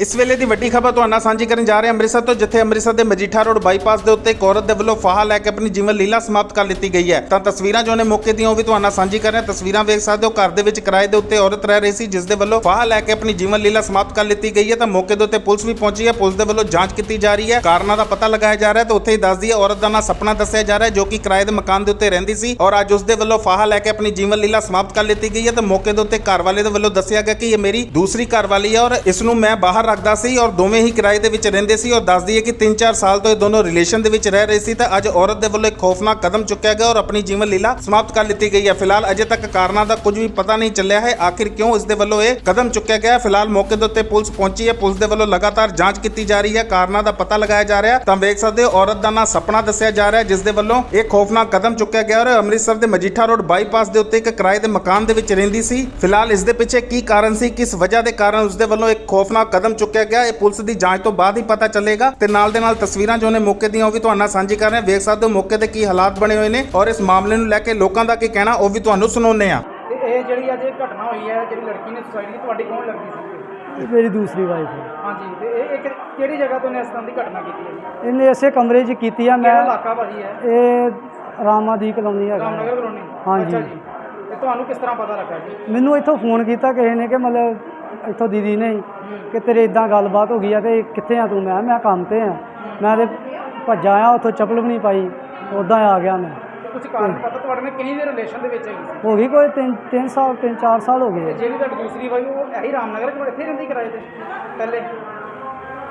ਇਸ ਵੇਲੇ ਦੀ ਵੱਡੀ ਖਬਰ ਤੁਹਾਨੂੰ ਸਾਂਝੀ ਕਰਨ ਜਾ ਰਹੇ ਹਾਂ ਅੰਮ੍ਰਿਤਸਰ ਤੋਂ, ਜਿੱਥੇ ਅੰਮ੍ਰਿਤਸਰ ਦੇ ਮਜੀਠਾ ਰੋਡ ਬਾਈਪਾਸ ਦੇ ਉੱਤੇ ਇੱਕ ਔਰਤ ਦੇ ਵੱਲੋਂ ਫਾਹਾ ਲੈ ਕੇ ਆਪਣੀ ਜੀਵਨ ਲੀਲਾ ਸਮਾਪਤ ਕਰ ਦਿੱਤੀ ਗਈ ਹੈ। ਤਾਂ ਤਸਵੀਰਾਂ ਜੋ ਨੇ ਮੌਕੇ ਦੀਆਂ ਉਹ ਵੀ ਤੁਹਾਨੂੰ ਸਾਂਝੀ ਕਰ ਰਹੇ ਹਾਂ। ਤਸਵੀਰਾਂ ਵੇਖ ਸਕਦੇ ਹੋ, ਘਰ ਦੇ ਵਿੱਚ ਕਿਰਾਏ ਦੇ ਉੱਤੇ ਔਰਤ ਰਹਿ ਰਹੀ ਸੀ, ਜਿਸ ਦੇ ਵੱਲੋਂ ਫਾਹਾ ਲੈ ਕੇ ਆਪਣੀ ਜੀਵਨ ਲੀਲਾ ਸਮਾਪਤ ਕਰ ਲਿੱਤੀ ਗਈ ਹੈ। ਤਾਂ ਮੌਕੇ ਦੇ ਉੱਤੇ ਪੁਲਿਸ ਵੀ ਪਹੁੰਚੀ ਹੈ। ਪੁਲਿਸ ਦੇ ਵੱਲੋਂ ਜਾਂਚ ਕੀਤੀ ਜਾ ਰਹੀ ਹੈ। ਕਾਰਨਾਂ ਦਾ ਪਤਾ ਲਗਾਇਆ ਜਾ ਰਿਹਾ ਹੈ ਤਾਂ ਉੱਥੇ ਹੀ ਦੱਸਦੀ ਹੈ, ਔਰਤ ਦਾ ਨਾਂ ਸਪਨਾ ਦੱਸਿਆ ਜਾ ਰਿਹਾ ਹੈ, ਜੋ ਕਿ ਕਿਰਾਏ ਦੇ ਮਕਾਨ ਦੇ ਉੱਤੇ ਰਹਿੰਦੀ ਸੀ ਔਰ ਅੱਜ ਉਸ ਦੇ ਵੱਲੋਂ ਫਾਹਾ ਲੈ ਕੇ ਆਪਣੀ ਜੀਵਨ ਲੀਲਾ ਸਮਾਪਤ ਕਰ ਲਿੱਤੀ ਗਈ ਹੈ। ਤੇ ਮੌਕੇ ਦੇ ਉੱਤੇ ਘਰ ਵਾਲੇ ਦੇ ਵੱਲੋਂ ਦੱਸਿਆ ਗਿਆ ਕਿ ਇਹ ਮੇਰੀ ਦੂਸਰੀ ਘਰ ਵਾਲੀ ਹੈ ਔਰ ਇਸ ਨੂੰ ਮੈਂ ਬਾਹਰ ਰੱਖਦਾ ਸੀ ਔਰ ਦੋਵੇਂ ਹੀ ਕਿਰਾਏ ਦੇ ਵਿੱਚ ਰਹਿੰਦੇ ਸੀ ਔਰ ਦੱਸਦੀ ਹੈ ਕਿ 3-4 ਸਾਲ ਤੋਂ ਇਹ ਦੋਨੋਂ ਰਿਲੇਸ਼ਨ ਦੇ ਵਿੱਚ ਰਹਿ ਰਹੇ ਸੀ ਤਾਂ ਅੱਜ ਔਰਤ ਦੇ ਵੱਲੋਂ ਇੱਕ ਖੌਫਨਾਕ ਕਦਮ ਚੁੱਕਿਆ ਗਿਆ ਔਰ ਆਪਣੀ ਜੀਵਨ ਲੀਲਾ ਸਮਾਪਤ ਕਰ ਲਿੱਤੀ ਗਈ ਹੈ। ਫਿਲਹਾਲ ਅਜੇ ਤੱਕ ਕਾਰਨਾਂ ਦਾ ਕੁਝ ਵੀ ਪਤਾ ਨਹੀਂ ਚੱਲਿਆ ਹੈ। ਆਖਿਰ ਕਿਉਂ ਇਸ ਦੇ ਵੱਲੋਂ ਇਹ ਕਦਮ ਚੁੱਕਿਆ ਗਿਆ? ਫਿਲਹਾਲ ਮੌਕੇ ਦੇ ਉੱਤੇ ਪੁਲਿਸ ਪਹੁੰਚੀ ਹੈ। ਪੁਲਿਸ ਦੇ ਵੱਲੋਂ ਲਗਾਤਾਰ ਜਾਂਚ ਕੀਤੀ ਜਾ ਰਹੀ ਹੈ। ਕਾਰਨਾਂ ਦਾ ਪਤਾ ਲਗਾਇਆ ਜਾ ਰਿਹਾ ਤਾਂ ਵੇਖ ਸਕਦੇ ਹੋ, ਔਰਤ ਦਾ ਨਾਂ ਸਪਨਾ ਦੱਸਿਆ ਜਾ ਰਿਹਾ ਹੈ, ਜਿਸ ਦੇ ਵੱਲੋਂ ਇਹ ਖੌਫਨਾਕ ਕਦਮ ਚੁੱਕਿਆ ਗਿਆ ਔਰ ਅੰਮ੍ਰਿਤਸਰ ਦੇ ਮਜੀਠਾ ਰੋਡ ਬਾਈਪਾਸ ਦੇ ਉੱਤੇ ਇੱਕ ਕਿਰਾਏ ਦੇ ਮਕਾਨ ਦੇ ਵਿੱਚ ਰਹਿੰਦੀ ਸੀ। ਫਿਲਹਾਲ ਇਸ ਦੇ ਪਿੱਛੇ ਕੀ ਕਾਰਨ ਸੀ, ਕਿਸ ਵਜ੍ਹਾ ਦੇ ਕਾਰਨ ਉਸ ਦੇ ਵੱਲੋਂ ਇੱਕ ਖੌਫਨਾਕ ਕਦਮ ਚੁੱਕਿਆ ਗਿਆ। ਇਹ ਪੁਲਿਸ ਦੀ ਜਾਂਚ ਤੋਂ ਬਾਅਦ ਹੀ ਪਤਾ ਚੱਲੇਗਾ ਤੇ ਨਾਲ ਦੇ ਨਾਲ ਤਸਵੀਰਾਂ ਜੋ ਨੇ ਮੌਕੇ ਦੀਆਂ ਉਹ ਵੀ ਤੁਹਾਨੂੰ ਸਾਂਝੀ ਕਰ ਰਹੇ ਹਾਂ। ਵੇਖ ਸਕਦੇ ਹੋ ਮੌਕੇ ਤੇ ਕੀ ਹਾਲਾਤ ਬਣੇ ਹੋਏ ਨੇ ਔਰ ਇਸ ਮਾਮਲੇ ਨੂੰ ਲੈ ਕੇ ਲੋਕਾਂ ਦਾ ਕੀ ਕਹਿਣਾ ਉਹ ਵੀ ਤੁਹਾਨੂੰ ਸੁਣਾਉਂਦੇ ਆ ਤੇ ਇਹ ਜਿਹੜੀ ਅੱਜ ਇਹ ਘਟਨਾ ਹੋਈ ਹੈ ਜਿਹੜੀ ਲੜਕੀ ਨੇ ਸੁਸਾਈਡ ਕੀਤੀ ਤੁਹਾਡੀ ਕੌਣ ਲੱਗਦੀ ਸੀ? ਇਹ ਮੇਰੀ ਦੂਸਰੀ ਵਾਈਫ ਹੈ। ਹਾਂਜੀ ਤੇ ਇਹ ਇੱਕ ਕਿਹੜੀ ਜਗ੍ਹਾ ਤੋਂ ਨੇ ਇਸ ਤਰ੍ਹਾਂ ਦੀ ਘਟਨਾ ਕੀਤੀ ਹੈ? ਇਹਨੇ ਇਸੇ ਕਮਰੇ 'ਚ ਕੀਤੀ ਆ। ਮੈਂ ਕਿਹੜਾ ਇਲਾਕਾ ਭਾਜੀ ਹੈ ਇਹ? ਰਾਮਾ ਦੀ ਕਲੋਨੀ ਹੈਗਾ। ਰਾਮਨਗਰ ਕਲੋਨੀ। ਹਾਂਜੀ। ਅੱਛਾ ਜੀ। ਤੇ ਤੁਹਾਨੂੰ ਕਿਸ ਤਰ੍ਹਾਂ ਪਤਾ ਲੱਗਾ ਜੀ? ਮੈਨੂੰ ਇੱਥੋਂ ਫੋਨ ਕੀਤਾ ਕਿਸੇ ਨੇ ਕਿ ਮਤਲਬ ਇੱਥੋਂ ਦੀਦੀ ਨੇ ਕਿ ਤੇਰੇ ਇਦਾਂ ਗੱਲਬਾਤ ਹੋ ਗਈ ਆ ਤੇ ਕਿੱਥੇ ਆ ਤੂੰ? ਮੈਂ ਮੈਂ ਕੰਮ ਤੇ ਆ। ਮੈਂ ਤੇ ਭੱਜਾ ਆ ਉੱਥੋਂ ਚੱਪਲ ਵੀ ਨਹੀਂ ਪਾਈ। ਉਦਾਂ ਆ ਗਿਆ ਮੈਂ। ਕੁਝ ਕਾਰਨ ਪਤਾ ਤੁਹਾਡੇ ਨਾਲ ਕਿੰਨੀ ਦੇ ਰਿਲੇਸ਼ਨ ਦੇ ਵਿੱਚ ਹੈਗੀ ਹੋ ਗਈ ਕੋਈ 3 3 ਸਾਲ 3 4 ਸਾਲ ਹੋ ਗਏ ਜਿਹੜੀ ਤੁਹਾਡੀ ਦੂਸਰੀ ਵਾਈ ਉਹ ਇਹੀ ਰਾਮਨਗਰ ਚ ਇੱਥੇ ਰਹਿੰਦੀ ਕਿਰਾਏ ਤੇ ਪਹਿਲੇ?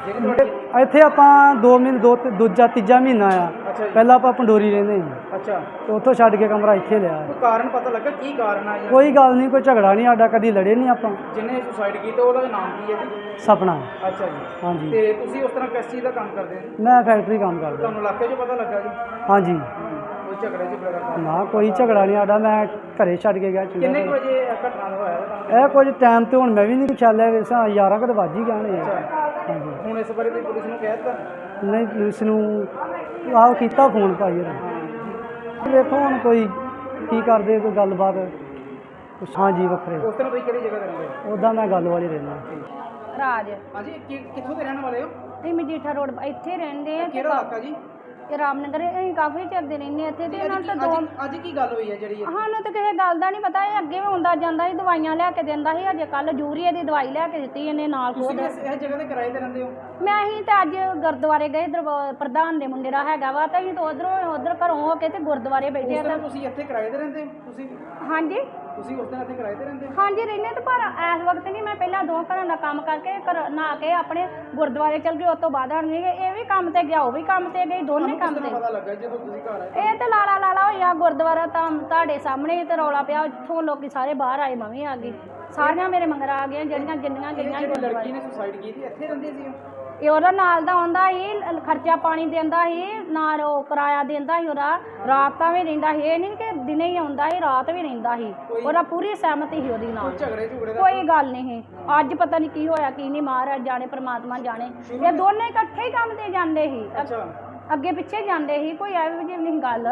ਜਿਹੜੀ ਤੁਹਾਡੀ ਇੱਥੇ ਆਪਾਂ 2 ਮਹੀਨੇ ਦੋ ਦੂਜਾ ਤੀਜਾ ਮਹੀਨਾ ਆ। ਅੱਛਾ ਜੀ। ਪਹਿਲਾਂ ਆਪਾਂ ਪੰਡੋਰੀ ਰਹਿੰਦੇ ਸੀ। ਅੱਛਾ। ਤੇ ਉੱਥੋਂ ਛੱਡ ਕੇ ਕਮਰਾ ਇੱਥੇ ਲਿਆ। ਕੋਈ ਕਾਰਨ ਪਤਾ ਲੱਗਾ? ਕੀ ਕਾਰਨ ਆ ਜੀ ਕੋਈ ਗੱਲ ਨਹੀਂ ਕੋਈ ਝਗੜਾ ਨਹੀਂ ਸਾਡਾ ਕਦੀ ਲੜੇ ਨਹੀਂ ਆਪਾਂ। ਜਿਹਨੇ ਸੁਸਾਈਡ ਕੀਤਾ ਉਹਦਾ ਨਾਮ ਕੀ ਹੈ ਜੀ? ਸਪਨਾ। ਅੱਛਾ ਜੀ। ਹਾਂਜੀ। ਤੇ ਤੁਸੀਂ ਉਸ ਤਰ੍ਹਾਂ ਕਿਸ ਚੀਜ਼ ਦਾ ਕੰਮ ਕਰਦੇ ਹੋ? ਮੈਂ ਫੈਕਟਰੀ ਕੰਮ ਕਰਦਾ। ਤੁਹਾਨੂੰ ਇਲਾਕੇ 'ਚ ਪਤਾ ਲੱਗਾ ਜੀ? ਹਾਂਜੀ। ਕੋਈ ਝਗੜੇ ਝਗੜਾ ਦਾ ਨਾ ਕੋਈ ਝਗੜਾ ਨਹੀਂ ਸਾਡਾ ਮੈਂ ਘਰੇ ਛੱਡ ਕੇ ਗਿਆ ਕਿੰਨੇ ਕੁ ਵਜੇ ਇਹ ਘਟਨਾ ਦਾ ਹੋਇਆ ਇਹ ਕੁਝ ਟਾਈਮ ਤੇ ਹੁਣ ਮੈਂ ਵੀ ਨਹੀਂ ਚੱਲਿਆ ਵੈਸਾ 11 ਕੁ ਤਾਂ ਵੱਜ ਹੀ ਗਏ ਨੇ ਹਾਂਜੀ। ਹੁਣ ਇਸ ਬਾਰੇ ਤੁਸੀਂ ਪੁਲਿਸ ਨੂੰ ਕਹਿ ਦਿੱਤਾ? ਨਹੀਂ ਪੁਲਿਸ ਨੂੰ ਆਹ ਕੀਤਾ ਫੋਨ ਭਾਈ ਇਹਨੇ ਵੇਖੋ ਹੁਣ ਕੋਈ ਕੀ ਕਰਦੇ ਕੋਈ ਗੱਲਬਾਤ। ਕੁਛ ਹਾਂਜੀ ਵੱਖਰੇ। ਉਸ ਤਰ੍ਹਾਂ ਤੁਸੀਂ ਕਿਹੜੀ ਜਗ੍ਹਾ ਤੇ ਰਹਿੰਦੇ ਹੋ? ਉਦਾਂ ਮੈਂ ਗੱਲ ਵਾਲੀ ਰਹਿਣਾ ਰਾਜ। ਹਾਂਜੀ ਕਿ- ਕਿੱਥੋਂ ਦੇ ਰਹਿਣ ਵਾਲੇ ਹੋ? ਅਸੀਂ ਮਜੀਠਾ ਰੋਡ ਇੱਥੇ ਰਹਿੰਦੇ ਆ। ਕਿਹੜਾ ਇਲਾਕਾ ਜੀ? ਤੇ ਰਾਮਨਗਰ ਅਸੀਂ ਕਾਫੀ ਚਿਰ ਦੇ ਰਹਿੰਦੇ ਇੱਥੇ ਤੇ ਉਹਨਾਂ ਤਾਂ ਦੋ ਅੱਜ ਅੱਜ ਕੀ ਗੱਲ ਹੋਈ ਹੈ ਜਿਹੜੀ ਇਹ? ਸਾਨੂੰ ਤਾਂ ਕਿਸੇ ਗੱਲ ਦਾ ਨਹੀਂ ਪਤਾ ਇਹ ਅੱਗੇ ਵੀ ਹੁੰਦਾ ਜਾਂਦਾ ਸੀ ਦਵਾਈਆਂ ਲਿਆ ਕੇ ਦਿੰਦਾ ਸੀ ਅਜੇ ਕੱਲ ਯੂਰੀਆ ਦੀ ਦਵਾਈ ਲਿਆ ਕੇ ਦਿੱਤੀ ਇਹਨੇ ਨਾਲ ਤੁਸੀਂ ਖੁਦ ਵੀ ਇਸ ਇਸ ਜਗ੍ਹਾ ਤੇ ਕਿਰਾਏ ਤੇ ਰਹਿੰਦੇ ਹੋ ਮੈਂ ਅਸੀਂ ਤਾਂ ਅੱਜ ਗੁਰਦੁਆਰੇ ਗਏ ਦਰਬਾ- ਪ੍ਰਧਾਨ ਦੇ ਮੁੰਡੇ ਦਾ ਹੈਗਾ ਵਾ ਤਾਂ ਅਸੀਂ ਤਾਂ ਉਧਰੋਂ ਉਧਰ ਘਰੋਂ ਹੋ ਕੇ ਤੇ ਗੁਰਦੁਆਰੇ ਬੈਠੇ ਉਸ ਆ ਤਾਂ ਤੁਸੀਂ ਇੱਥੇ ਕਿਰਾਏ ਤੇ ਰਹਿੰਦੇ ਹੋ? ਤੁਸੀਂ ਹਾਂਜੀ ਤੁਸੀਂ ਉਸ ਦਿਨ ਇੱਥੇ ਕਿਰਾਏ ਤੇ ਰਹਿੰਦੇ ਹੋ? ਹਾਂਜੀ ਰਹਿੰਦੇ ਤਾਂ ਪਰ ਇਸ ਵਕਤ ਨਹੀਂ ਮੈਂ ਪਹਿਲਾਂ ਦੋ ਘਰਾਂ ਦਾ ਕੰਮ ਕਰਕੇ ਘਰ ਨਹਾ ਕੇ ਆਪਣੇ ਗੁਰਦੁਆਰੇ ਚਲ ਗਈ ਉਸ ਤੋਂ ਬਾਅਦ ਆਣ ਗਈ ਇਹ ਵੀ ਕੰਮ ਤੇ ਗਿਆ ਉਹ ਵੀ ਕੰਮ ਤੇ ਗਈ ਦੋਨੇ ਕੰਮ ਤੇ। ਤਰ੍ਹਾਂ ਪਤਾ ਲੱਗਾ ਜਦੋਂ ਤੁਸੀਂ ਘਰ ਆਏ? ਇਹ ਤੇ ਲਾਲਾ ਲਾਲਾ ਹੋਇਆ ਗੁਰਦੁਆਰਾ ਤਾਂ ਤੁਹਾਡੇ ਸਾਹਮਣੇ ਹੀ ਤੇ ਰੌਲਾ ਪਿਆ ਇੱਥੋਂ ਲੋਕੀ ਸਾਰੇ ਬਾਹਰ ਆਏ ਮੈਂ ਵੀ ਆ ਗਈ। ਸਾਰੀਆਂ ਮੇਰੇ ਮੰਗਰ ਆ ਗਈਆਂ ਜਿਹੜੀਆਂ ਜਿੰਨੀਆਂ ਗਈਆਂ ਜਿਹੜੀ ਲੜਕੀ ਨੇ ਸੁਸਾਈਡ ਕੀਤੀ ਇੱਥੇ ਰਹਿੰਦੇ ਸੀ ਉਹ? ਇਹ ਉਹਦਾ ਨਾਲ ਦਾ ਆਉਂਦਾ ਸੀ ਖਰਚਾ ਪਾਣੀ ਦਿੰਦਾ ਸੀ ਨਾਲ ਉਹ ਕਿਰਾਇਆ ਦਿੰਦਾ ਸੀ ਉਹਦਾ ਰਾਤ ਤਾਂ ਵੀ ਰਹਿੰਦਾ ਸੀ ਇਹ ਨਹੀਂ ਕਿ ਦਿਨੇ ਹੀ ਆਉਂਦਾ ਸੀ ਰਾਤ ਵੀ ਰਹਿੰਦਾ ਸੀ ਉਹਦਾ ਪੂਰੀ ਸਹਿਮਤੀ ਸੀ ਉਹਦੀ ਨਾਲ ਝਗੜੇ ਝੁਗੜੇ ਦਾ ਕੋਈ ਗੱਲ ਨਹੀਂ ਸੀ। ਅੱਜ ਪਤਾ ਨਹੀਂ ਕੀ ਹੋਇਆ ਕੀ ਨਹੀਂ ਮਹਾਰਾਜ ਜਾਣੇ ਪ੍ਰਮਾਤਮਾ ਜਾਣੇ ਇਹ ਦੋਨੇ ਇਕੱਠੇ ਹੀ ਕੰਮ ਤੇ ਜਾਂਦੇ ਸੀ ਅੱਛਾ ਅੱਗੇ ਪਿੱਛੇ ਜਾਂਦੇ ਸੀ ਕੋਈ ਐਵੇਂ ਜਿਹੀ ਨਹੀਂ ਗੱਲ।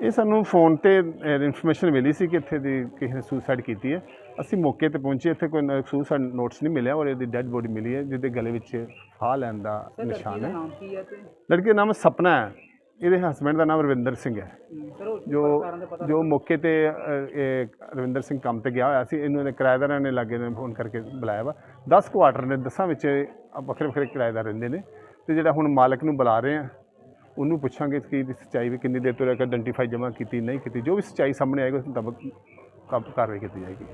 ਇਹ ਸਾਨੂੰ ਫੋਨ ਤੇ ਇਨਫੋਰਮੇਸ਼ਨ ਮਿਲੀ ਸੀ ਕਿ ਇੱਥੇ ਦੀ ਕਿਸੇ ਨੇ ਸੁਸਾਈਡ ਕੀਤੀ ਹੈ। ਅਸੀਂ ਮੌਕੇ ਤੇ ਪਹੁੰਚੇ ਇੱਥੇ ਕੋਈ ਸੁਸਾਈਡ ਨੋਟਸ ਨਹੀਂ ਮਿਲਿਆ ਔਰ ਇਹਦੀ ਡੈੱਡ ਬੋਡੀ ਮਿਲੀ ਹੈ ਜਿਹਦੇ ਗਲੇ ਵਿੱਚ ਫਾਹ ਲੈਣ ਦਾ ਨਿਸ਼ਾਨ ਹੈ। ਹੈ ਲੜਕੀ ਦਾ ਨਾਮ ਸਪਨਾ ਹੈ। ਇਹਦੇ ਹਸਬੰਡ ਦਾ ਨਾਮ ਰਵਿੰਦਰ ਸਿੰਘ ਹੈ। ਜੋ ਜੋ ਮੌਕੇ ਤੇ ਇਹ ਰਵਿੰਦਰ ਸਿੰਘ ਕੰਮ ਤੇ ਗਿਆ ਹੋਇਆ ਸੀ ਇਹਨੂੰ ਇਹਦੇ ਕਿਰਾਏਦਾਰਾਂ ਨੇ ਲਾਗੇ ਨੇ ਫੋਨ ਕਰਕੇ ਬੁਲਾਇਆ ਵਾ। 10 ਕੁਆਟਰ ਨੇ ਦਸਾਂ ਵਿੱਚ ਵੱਖਰੇ ਵੱਖਰੇ ਕਿਰਾਏਦਾਰ ਰਹਿੰਦੇ ਨੇ। ਤੇ ਜਿਹੜਾ ਹੁਣ ਮਾਲਕ ਨੂੰ ਬੁਲਾ ਰਹੇ ਆ ਉਹਨੂੰ ਪੁੱਛਾਂਗੇ ਕਿ ਇਹਦੀ ਸੱਚਾਈ ਵੀ ਕਿੰਨੀ ਦੇਰ ਤੋਂ ਲੈ ਕੇ ਆਇਡੈਂਟੀਫਾਈ ਜਮ੍ਹਾਂ ਕੀਤੀ, ਨਹੀਂ ਕੀਤੀ, ਜੋ ਵੀ ਸੱਚਾਈ ਸਾਹਮਣੇ ਆਏਗੀ, ਉਸ ਮੁਤਾਬਕ ਕੰਮ ਕਾਰਵਾਈ ਕੀਤੀ ਜਾਏਗੀ।